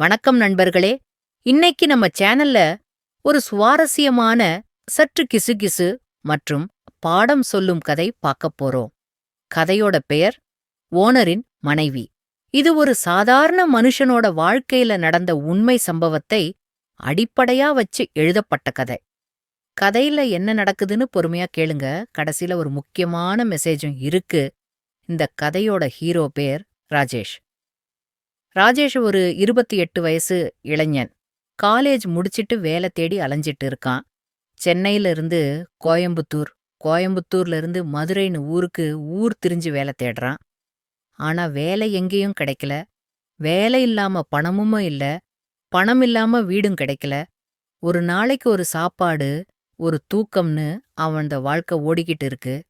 வணக்கம் நண்பர்களே. இன்னைக்கு நம்ம சேனல்ல ஒரு சுவாரஸ்யமான சற்று கிசுகிசு மற்றும் பாடம் சொல்லும் கதை பார்க்கப் போறோம். கதையோட பெயர் ஓனரின் மனைவி. இது ஒரு சாதாரண மனுஷனோட வாழ்க்கையில நடந்த உண்மை சம்பவத்தை அடிப்படையா வச்சு எழுதப்பட்ட கதை. கதையில என்ன நடக்குதுன்னு பொறுமையா கேளுங்க. கடைசில ஒரு முக்கியமான மெசேஜும் இருக்கு. இந்த கதையோட ஹீரோ பேர் ராஜேஷ். ராஜேஷ் ஒரு இருபத்தி எட்டு வயசு இளைஞன். காலேஜ் முடிச்சிட்டு வேலை தேடி அலைஞ்சிட்டு இருக்கான். சென்னையில இருந்து கோயம்புத்தூர் கோயம்புத்தூர்ல இருந்து மதுரைன்னு ஊருக்கு ஊர் திரிஞ்சு வேலை தேடுறான். ஆனா வேலை எங்கேயும் கிடைக்கல. வேலை இல்லாம பணமும் இல்ல. பணம் இல்லாம வீடும் கிடைக்கல. ஒரு நாளைக்கு ஒரு சாப்பாடு ஒரு தூக்கம்னு அவனோட வாழ்க்கை ஓடிக்கிட்டு இருக்கு.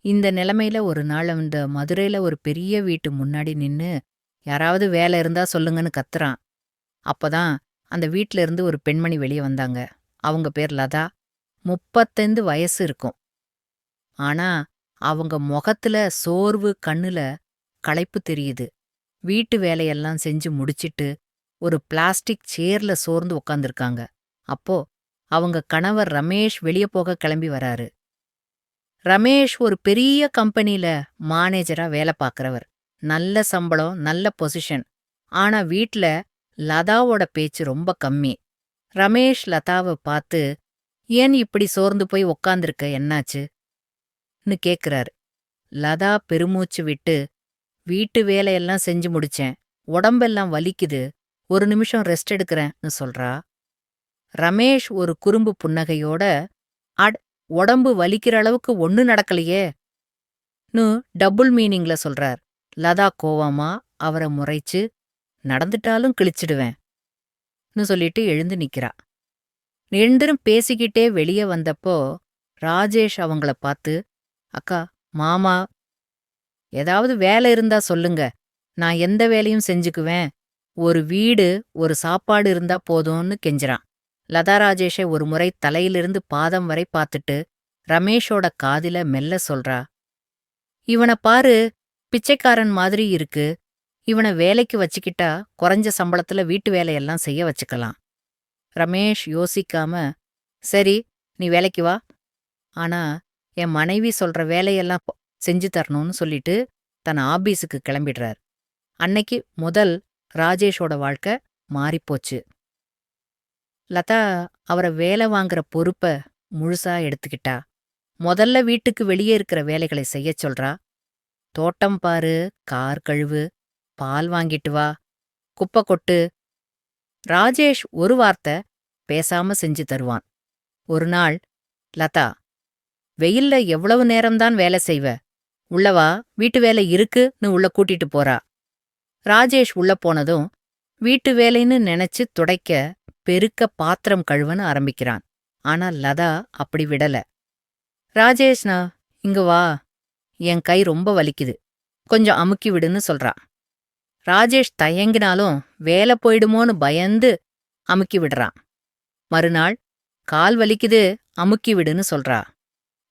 இந்த நிலைமையில ஒரு நாள் அந்த மதுரையில ஒரு பெரிய வீட்டு முன்னாடி நின்னு யாராவது வேலை இருந்தா சொல்லுங்கன்னு கத்துறான். அப்பதான் அந்த வீட்ல இருந்து ஒரு பெண்மணி வெளியே வந்தாங்க. அவங்க பேர் லதா. முப்பத்தைந்து வயசு இருக்கும். ஆனா அவங்க முகத்துல சோர்வு கண்ணுல களைப்பு தெரியுது. வீட்டு வேலையெல்லாம் செஞ்சு முடிச்சிட்டு ஒரு பிளாஸ்டிக் சேர்ல சோர்ந்து உக்காந்துருக்காங்க. அப்போ அவங்க கணவர் ரமேஷ் வெளியே போக கிளம்பி வராரு. ரமேஷ் ஒரு பெரிய கம்பெனில மானேஜரா வேலை பார்க்கறவர் நல்ல சம்பளம் நல்ல பொசிஷன் ஆனா வீட்ல லதாவோட பேச்சு ரொம்ப கம்மி. ரமேஷ் லதாவை பார்த்து ஏன் இப்படி சோர்ந்து போய் உக்காந்துருக்க? என்னாச்சு? ன்னு கேக்குறாரு. லதா பெருமூச்சு விட்டு வீட்டு வேலையெல்லாம் செஞ்சு முடிச்சேன். உடம்பெல்லாம் வலிக்குது. ஒரு நிமிஷம் ரெஸ்ட் எடுக்கறேன்னு சொல்றா. ரமேஷ் ஒரு குறும்பு புன்னகையோட அட் உடம்பு வலிக்கிற அளவுக்கு ஒன்னு நடக்கலையே? னு டபுள் மீனிங்ல சொல்றார். லதா கோவமா அவரை முறைச்சு நடந்துட்டாலும் கிழிச்சிடுவேன் னு சொல்லிட்டு எழுந்து நிக்கிறா. ரெண்டரும் பேசிக்கிட்டே வெளியே வந்தப்போ ராஜேஷ் அவங்கள பார்த்து அக்கா மாமா ஏதாவது வேலை இருந்தா சொல்லுங்க. நான் எந்த வேலையும் செஞ்சுக்குவேன். ஒரு வீடு ஒரு சாப்பாடு இருந்தா போதும்னு கெஞ்சுறான் லதா ராஜேஷை ஒரு முறை தலையிலிருந்து பாதம் வரை பார்த்துட்டு ரமேஷோட காதில மெல்ல சொல்றா இவனை பாரு பிச்சைக்காரன் மாதிரி இருக்கு. இவனை வேலைக்கு வச்சுக்கிட்டா குறைஞ்ச சம்பளத்துல வீட்டு வேலையெல்லாம் செய்ய வச்சுக்கலாம். ரமேஷ் யோசிக்காம சரி நீ வேலைக்கு வா. ஆனா என் மனைவி சொல்ற வேலையெல்லாம் செஞ்சு தரணும்னு சொல்லிட்டு தன் ஆபீஸுக்கு கிளம்பிடுறார். அன்னைக்கு முதல் ராஜேஷோட வாழ்க்கை மாறிப்போச்சு. லதா அவரை வேலை வாங்குற பொறுப்ப முழுசா எடுத்துக்கிட்டா. முதல்ல வீட்டுக்கு வெளியே இருக்கிற வேலைகளை செய்யச் சொல்றா. தோட்டம் பாரு கார் கழுவு பால் வாங்கிட்டு வா குப்பை கொட்டு. ராஜேஷ் ஒரு வார்த்தை பேசாம செஞ்சு தருவான். ஒரு நாள் லதா வெயில்ல எவ்வளவு நேரம்தான் வேலை செய்வ? உள்ளவா வீட்டு வேலை இருக்குன்னு உள்ள கூட்டிட்டு போறா. ராஜேஷ் உள்ள போனதும் வீட்டு வேலைன்னு நினைச்சு துடைக்க பெருக்க பாத்திரம் கழுவன்னு ஆரம்பிக்கிறான். ஆனா லதா அப்படி விடல. ராஜேஷ்னா இங்க வா. என் கை ரொம்ப வலிக்குது. கொஞ்சம் அமுக்கி விடுன்னு சொல்றா. ராஜேஷ் தயங்கினாலும் வேலை போயிடுமோன்னு பயந்து அமுக்கி விடுறான் மறுநாள் கால் வலிக்குது அமுக்கி விடுன்னு சொல்றா.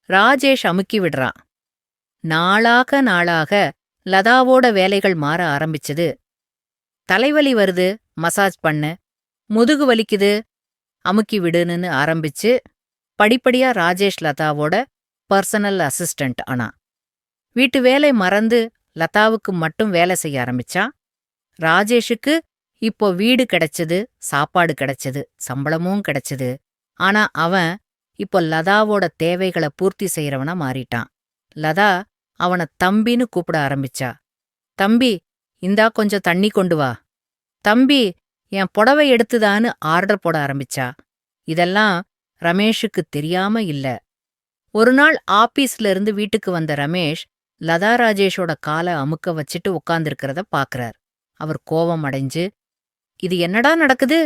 ராஜேஷ் அமுக்கி விடுறான் நாளாக நாளாக லதாவோட வேலைகள் மாற ஆரம்பிச்சது. தலைவலி வருது மசாஜ் பண்ணு. முதுகு வலிக்குது அமுக்கி விடுன்னு ஆரம்பிச்சு படிப்படியா ராஜேஷ் லதாவோட பர்சனல் அசிஸ்டன்ட் ஆனா. வீட்டு வேலை மறந்து லதாவுக்கு மட்டும் வேலை செய்ய ஆரம்பிச்சான் ராஜேஷுக்கு இப்போ வீடு கிடைச்சது சாப்பாடு கிடைச்சது சம்பளமும் கிடைச்சது. ஆனா அவன் இப்போ லதாவோட தேவைகளை பூர்த்தி செய்யறவனா மாறிட்டான். லதா அவன தம்பின்னு கூப்பிட ஆரம்பிச்சா. தம்பி இந்தா கொஞ்சம் தண்ணி கொண்டு வா. தம்பி என் புடவை எடுத்துதான்னு ஆர்டர் போட ஆரம்பிச்சா. இதெல்லாம் ரமேஷுக்கு தெரியாம இல்ல. ஒரு நாள் ஆபீஸ்ல இருந்து வீட்டுக்கு வந்த ரமேஷ் லதா ராஜேஷோட காலை அமுக்க வச்சிட்டு உட்கார்ந்திருக்கிறத பாக்குறார். அவர் கோபம் அடைஞ்சு இது என்னடா நடக்குது?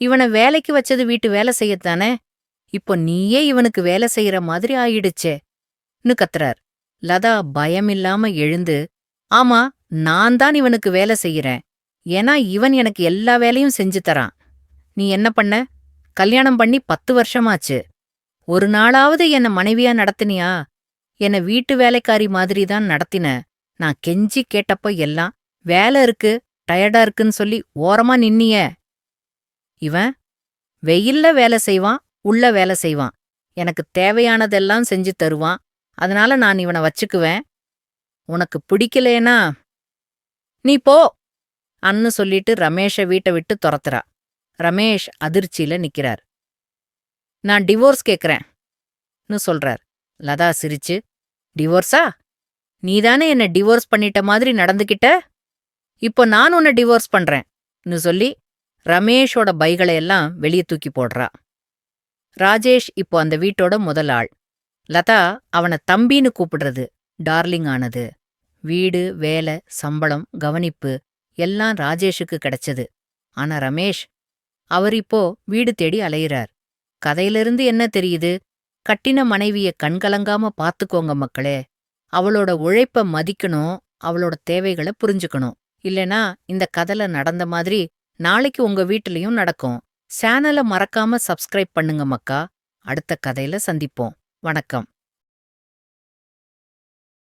இவனை வேலைக்கு வச்சது வீட்டு வேலை செய்யத்தானே? இப்போ நீயே இவனுக்கு வேலை செய்யற மாதிரி ஆயிடுச்சே. னு கத்துறார். லதா பயமில்லாம எழுந்து ஆமா நான் தான் இவனுக்கு வேலை செய்யறேன். ஏன்னா இவன் எனக்கு எல்லா வேலையும் செஞ்சு தரான். நீ என்ன பண்ண? கல்யாணம் பண்ணி பத்து வருஷமாச்சு. ஒரு நாளாவது என்ன மனைவியா நடத்தினியா? என்ன வீட்டு வேலைக்காரி மாதிரி தான் நடத்தின. நான் கெஞ்சி கேட்டப்ப எல்லாம் வேலை இருக்கு டயர்டா இருக்குன்னு சொல்லி ஓரமா நின்னிய. இவன் வெயில்ல வேலை செய்வான் உள்ள வேலை செய்வான். எனக்கு தேவையானதெல்லாம் செஞ்சு தருவான். அதனால நான் இவனை வச்சுக்குவேன். உனக்கு பிடிக்கலேனா நீ போ. அன்னு சொல்லிட்டு ரமேஷ வீட்டை விட்டு துரத்துறா. ரமேஷ் அதிர்ச்சியில நிக்கிறார். நான் டிவோர்ஸ் கேக்குறேன்னு சொல்றார். லதா சிரிச்சு. டிவோர்ஸா? நீதானே என்ன டிவோர்ஸ் பண்ணிட்ட மாதிரி நடந்துக்கிட்ட இப்போ நான் உன்னை டிவோர்ஸ் பண்றேன்னு சொல்லி ரமேஷோட பைகளை எல்லாம் வெளியே தூக்கி போடுறா. ராஜேஷ் இப்போ அந்த வீட்டோட முதல் ஆள். லதா அவனை தம்பின்னு கூப்பிடுறது டார்லிங் ஆனது. வீடு வேலை சம்பளம் கவனிப்பு எல்லாம் ராஜேஷுக்கு கிடைச்சது. ஆனா ரமேஷ் அவர் இப்போ வீடு தேடி அலையிறார். கதையிலிருந்து என்ன தெரியுது? கட்டின மனைவிய கண்கலங்காம பாத்துக்கோங்க மக்களே. அவளோட உழைப்ப மதிக்கணும் அவளோட தேவைகளை புரிஞ்சுக்கணும். இல்லனா இந்த கதைல நடந்த மாதிரி நாளைக்கு உங்க வீட்டுலயும் நடக்கும். சேனலை மறக்காம சப்ஸ்கிரைப் பண்ணுங்க மக்கா. அடுத்த கதையில சந்திப்போம். வணக்கம்.